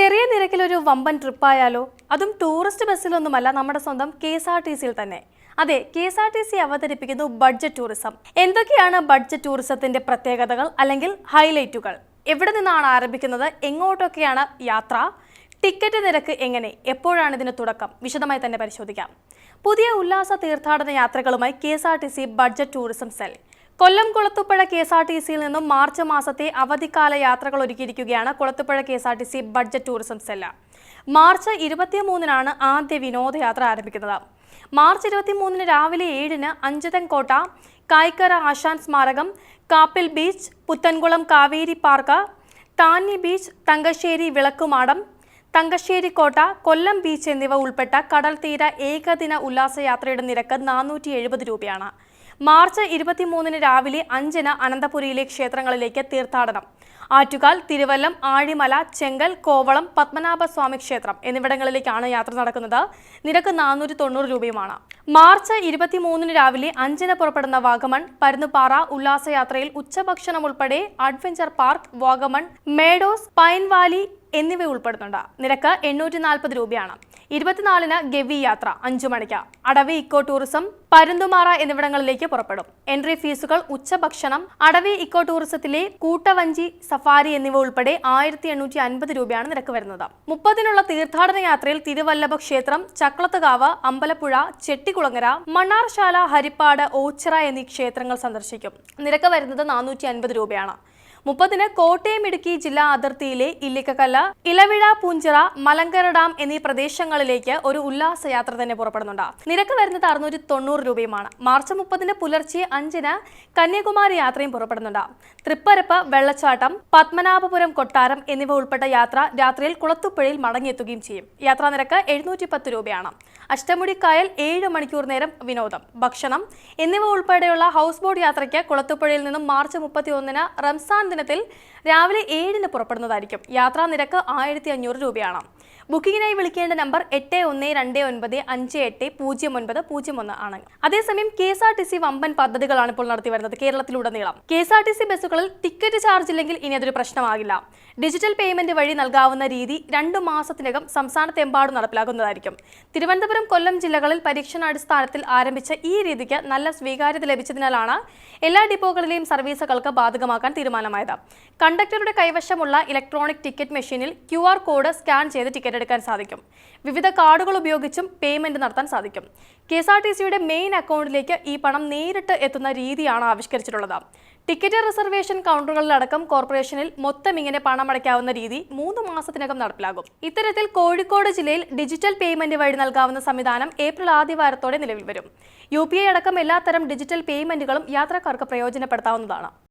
ചെറിയ നിരക്കിൽ ഒരു വമ്പൻ ട്രിപ്പായാലോ? അതും ടൂറിസ്റ്റ് ബസ്സിലൊന്നുമല്ല നമ്മുടെ സ്വന്തം കെ എസ് ആർ ടി സിയിൽ തന്നെ. അതെ K S R T C അവതരിപ്പിക്കുന്നു ബഡ്ജറ്റ് ടൂറിസം. എന്തൊക്കെയാണ് ബഡ്ജറ്റ് ടൂറിസത്തിന്റെ പ്രത്യേകതകൾ അല്ലെങ്കിൽ ഹൈലൈറ്റുകൾ? എവിടെ നിന്നാണ് ആരംഭിക്കുന്നത്? എങ്ങോട്ടൊക്കെയാണ് യാത്ര? ടിക്കറ്റ് നിരക്ക് എങ്ങനെ? എപ്പോഴാണ് ഇതിന് തുടക്കം? വിശദമായി തന്നെ പരിശോധിക്കാം. പുതിയ ഉല്ലാസ തീർത്ഥാടന യാത്രകളുമായി K S R T C budget tourism cell. Kollam Kulathupuzha K S R T സിയിൽ നിന്നും മാർച്ച് മാസത്തെ അവധിക്കാല യാത്രകൾ ഒരുക്കിയിരിക്കുകയാണ് Kulathupuzha K S R T C budget tourism sella. March ഇരുപത്തിമൂന്നിനാണ് ആദ്യ വിനോദയാത്ര ആരംഭിക്കുന്നത്. മാർച്ച് ഇരുപത്തിമൂന്നിന് രാവിലെ ഏഴിന് അഞ്ചതൻകോട്ട കായ്ക്കര ആശാൻ സ്മാരകം Kappil beach Puthenkulam Kaveri park Thanni beach Thangassery വിളക്കുമാടം Thangassery കോട്ട കൊല്ലം ബീച്ച് എന്നിവ ഉൾപ്പെട്ട കടൽ തീര ഏകദിന ഉല്ലാസയാത്രയുടെ നിരക്ക് നാനൂറ്റി രൂപയാണ്. മാർച്ച് ഇരുപത്തിമൂന്നിന് രാവിലെ അഞ്ചിന് അനന്തപുരിയിലെ ക്ഷേത്രങ്ങളിലേക്ക് തീർത്ഥാടനം. ആറ്റുകാൽ തിരുവല്ലം ആഴിമല ചെങ്കൽ കോവളം പത്മനാഭസ്വാമി ക്ഷേത്രം എന്നിവിടങ്ങളിലേക്കാണ് യാത്ര നടക്കുന്നത്. നിരക്ക് നാനൂറ്റി തൊണ്ണൂറ് രൂപയുമാണ്. മാർച്ച് ഇരുപത്തിമൂന്നിന് രാവിലെ അഞ്ചിന് പുറപ്പെടുന്ന വാഗമൺ പരുന്നുപാറ ഉല്ലാസയാത്രയിൽ ഉച്ചഭക്ഷണം ഉൾപ്പെടെ adventure park Vagamon meadows pine valley എന്നിവ ഉൾപ്പെടുന്നുണ്ട്. നിരക്ക് എണ്ണൂറ്റി നാൽപ്പത് രൂപയാണ്. ഇരുപത്തിനാലിന് ഗവി യാത്ര അഞ്ചു മണിക്ക്. അടവി ഇക്കോ ടൂറിസം പരുന്തുമാറ എന്നിവിടങ്ങളിലേക്ക് പുറപ്പെടും. എൻട്രി ഫീസുകൾ ഉച്ചഭക്ഷണം അടവി ഇക്കോ ടൂറിസത്തിലെ കൂട്ടവഞ്ചി സഫാരി എന്നിവ ഉൾപ്പെടെ ആയിരത്തി എണ്ണൂറ്റി അൻപത് രൂപയാണ് നിരക്ക് വരുന്നത്. മുപ്പതിനുള്ള തീർത്ഥാടന യാത്രയിൽ തിരുവല്ലഭ ക്ഷേത്രം ചക്ലത്തുകാവ് അമ്പലപ്പുഴ ചെട്ടികുളങ്ങര മണ്ണാർശാല ഹരിപ്പാട് ഓച്ചിറ എന്നീ ക്ഷേത്രങ്ങൾ സന്ദർശിക്കും. നിരക്ക് വരുന്നത് നാനൂറ്റി അൻപത് രൂപയാണ്. മുപ്പതിന് കോട്ടയം ഇടുക്കി ജില്ലാ അതിർത്തിയിലെ ഇല്ലിക്കക്കല്ല ഇലവിഴ പൂഞ്ചിറ മലങ്കര ഡാം എന്നീ പ്രദേശങ്ങളിലേക്ക് ഒരു ഉല്ലാസയാത്ര തന്നെ പുറപ്പെടുന്നുണ്ട്. നിരക്ക് വരുന്നത് അറുന്നൂറ്റി തൊണ്ണൂറ് രൂപയുമാണ്. മാർച്ച് മുപ്പതിന് പുലർച്ചെ അഞ്ചിന് കന്യാകുമാരി യാത്രയും പുറപ്പെടുന്നുണ്ട്. തൃപ്പരപ്പ് വെള്ളച്ചാട്ടം പത്മനാഭപുരം കൊട്ടാരം എന്നിവ ഉൾപ്പെട്ട യാത്ര രാത്രിയിൽ കുളത്തുപ്പുഴയിൽ മടങ്ങിയെത്തുകയും ചെയ്യും. യാത്രാ നിരക്ക് എഴുന്നൂറ്റി പത്ത് രൂപയാണ്. അഷ്ടമുടി കായൽ ഏഴ് മണിക്കൂർ നേരം വിനോദം ഭക്ഷണം എന്നിവ ഉൾപ്പെടെയുള്ള ഹൗസ് ബോട്ട് യാത്രയ്ക്ക് കുളത്തുപ്പുഴയിൽ നിന്നും മാർച്ച് മുപ്പത്തി ഒന്നിന് റംസാൻ ദിനത്തിൽ രാവിലെ ഏഴിന് പുറപ്പെടുന്നതായിരിക്കും. യാത്രാ നിരക്ക് ആയിരത്തി അഞ്ഞൂറ് രൂപയാണ്. ബുക്കിങ്ങിനായി വിളിക്കേണ്ട നമ്പർ എട്ട് ഒന്ന് രണ്ട് ഒൻപത് അഞ്ച് എട്ട് പൂജ്യം ഒൻപത് പൂജ്യം ഒന്ന് ആണ്. അതേസമയം K S R T C വമ്പൻ പദ്ധതികളാണ് ഇപ്പോൾ നടത്തി വരുന്നത് കേരളത്തിലുടനീളം. K S R T C ബസ്സുകളിൽ ടിക്കറ്റ് ചാർജ് ഇല്ലെങ്കിൽ ഇനി അതൊരു പ്രശ്നമാകില്ല. ഡിജിറ്റൽ പേയ്മെന്റ് വഴി നൽകാവുന്ന രീതി രണ്ടു മാസത്തിനകം സംസ്ഥാനത്തെമ്പാടും നടപ്പിലാക്കുന്നതായിരിക്കും. തിരുവനന്തപുരം കൊല്ലം ജില്ലകളിൽ പരീക്ഷണാടിസ്ഥാനത്തിൽ ആരംഭിച്ച ഈ രീതിക്ക് നല്ല സ്വീകാര്യത ലഭിച്ചതിനാലാണ് എല്ലാ ഡിപ്പോകളിലെയും സർവീസുകൾക്ക് ബാധകമാക്കാൻ തീരുമാനമായത്. കണ്ടക്ടറുടെ കൈവശമുള്ള ഇലക്ട്രോണിക് ടിക്കറ്റ് മെഷീനിൽ ക്യു കോഡ് സ്കാൻ ചെയ്ത് ടിക്കറ്റ് എടുക്കാൻ സാധിക്കും. വിവിധ കാർഡുകൾ ഉപയോഗിച്ചും പേയ്മെന്റ് നടത്താൻ സാധിക്കും. കെ എസ് ആർ ടി സിയുടെ മെയിൻ അക്കൗണ്ടിലേക്ക് ഈ പണം നേരിട്ട് എത്തുന്ന രീതിയാണ് ആവിഷ്കരിച്ചിട്ടുള്ളത്. ടിക്കറ്റ് റിസർവേഷൻ കൗണ്ടറുകളിലടക്കം കോർപ്പറേഷനിൽ മൊത്തം ഇങ്ങനെ പണമടയ്ക്കാവുന്ന രീതി മൂന്ന് മാസത്തിനകം നടപ്പിലാകും. ഇത്തരത്തിൽ കോഴിക്കോട് ജില്ലയിൽ ഡിജിറ്റൽ പേയ്മെന്റ് വഴി നൽകാവുന്ന സംവിധാനം ഏപ്രിൽ ആദ്യവാരത്തോടെ നിലവിൽ വരും. യു അടക്കം എല്ലാത്തരം ഡിജിറ്റൽ പേയ്മെന്റുകളും യാത്രക്കാർക്ക് പ്രയോജനപ്പെടുത്താവുന്നതാണ്.